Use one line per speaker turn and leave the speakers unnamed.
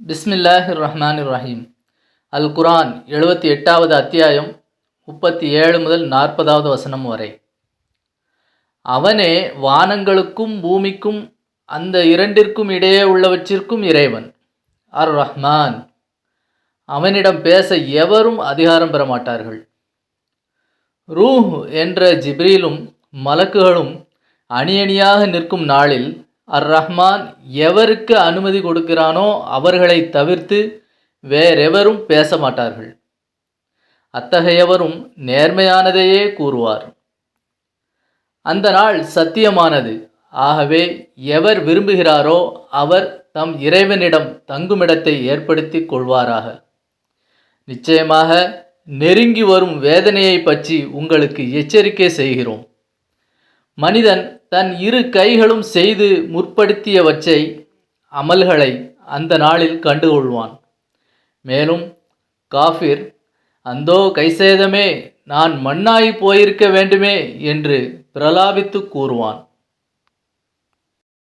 பிஸ்மில்லாஹிர் ரஹ்மான் ரஹீம் அல் குரான் எழுபத்தி எட்டாவது அத்தியாயம் முப்பத்தி ஏழு முதல் நாற்பதாவது வசனம் வரை. அவனே வானங்களுக்கும் பூமிக்கும் அந்த இரண்டிற்கும் இடையே உள்ளவற்றிற்கும் இறைவன். அர் ரஹ்மான் அவனிடம் பேச எவரும் அதிகாரம் பெற மாட்டார்கள். ரூஹ் என்ற ஜிப்ரீலும் மலக்குகளும் அணியணியாக நிற்கும் நாளில் அர் ரஹ்மான் எவருக்கு அனுமதி கொடுக்கிறானோ அவர்களை தவிர்த்து வேறெவரும் பேச மாட்டார்கள் அத்தகையவரும் நேர்மையானதையே கூறுவார். அந்த நாள் சத்தியமானது. ஆகவே எவர் விரும்புகிறாரோ அவர் தம் இறைவனிடம் தங்குமிடத்தை ஏற்படுத்தி கொள்வாராக. நிச்சயமாக நெருங்கி வரும் வேதனையை பற்றி உங்களுக்கு எச்சரிக்கை செய்கிறோம். மனிதன் தன் இரு கைகளும் செய்து முற்படுத்தியவற்றை அமல்களை அந்த நாளில் கண்டுகொள்வான். மேலும் காஃபிர் அந்தோ கைசேதமே நான் மண்ணாய் போயிருக்க வேண்டுமே என்று பிரலாபித்து கூறுவான்.